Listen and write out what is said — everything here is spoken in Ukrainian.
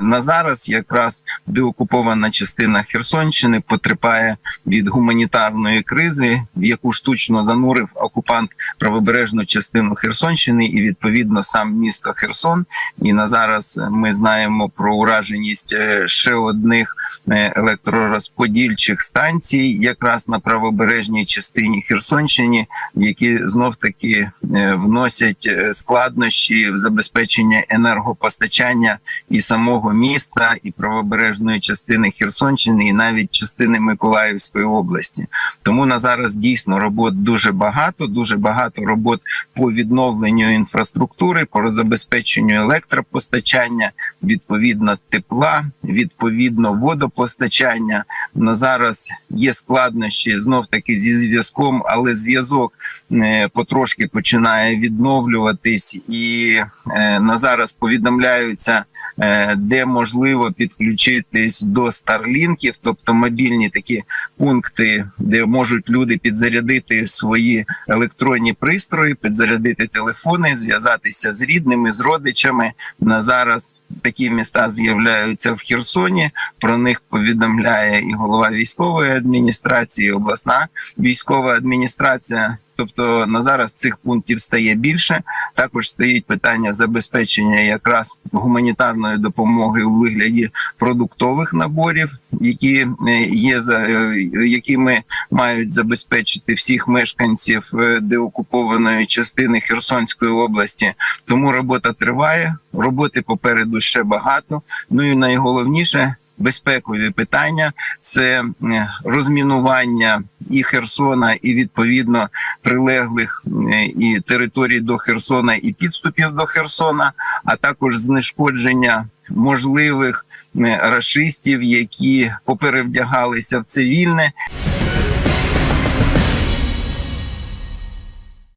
На зараз якраз деокупована частина Херсонщини потерпає від гуманітарної кризи, в яку штучно занурив окупант правобережну частину Херсонщини і відповідно сам місто Херсон. І на зараз ми знаємо про ураженість е, ще одних е, електророзподільчих станцій, якраз на правобережній частині Херсонщини, які знов таки е, вносять складнощі в забезпечення енергопостачання і самого міста, і правобережної частини Херсонщини, і навіть частини Миколаївської області. Тому на зараз дійсно робот дуже багато, дуже багато робот по відновленню інфраструктури, по забезпеченню електропостачання, відповідно тепла, відповідно водопостачання. На зараз є складнощі знов таки зі зв'язком, але зв'язок е, потрошки починає відновлюватись, і е, на зараз повідомляються. Е, Де можливо підключитись до старлінків, тобто мобільні такі пункти, де можуть люди підзарядити свої електронні пристрої, підзарядити телефони, зв'язатися з рідними, з родичами. На зараз такі міста з'являються в Херсоні. Про них повідомляє і голова військової адміністрації, і обласна військова адміністрація. Тобто на зараз цих пунктів стає більше. Також стоїть питання забезпечення якраз гуманітарної допомоги у вигляді продуктових наборів, які е, є за е, якими мають забезпечити всіх мешканців е, деокупованої частини Херсонської області. Тому робота триває. Роботи попереду ще багато. Ну і найголовніше. Безпекові питання це розмінування і Херсона, і відповідно прилеглих і територій до Херсона, і підступів до Херсона, а також знешкодження можливих расистів, які поперевдягалися в цивільне.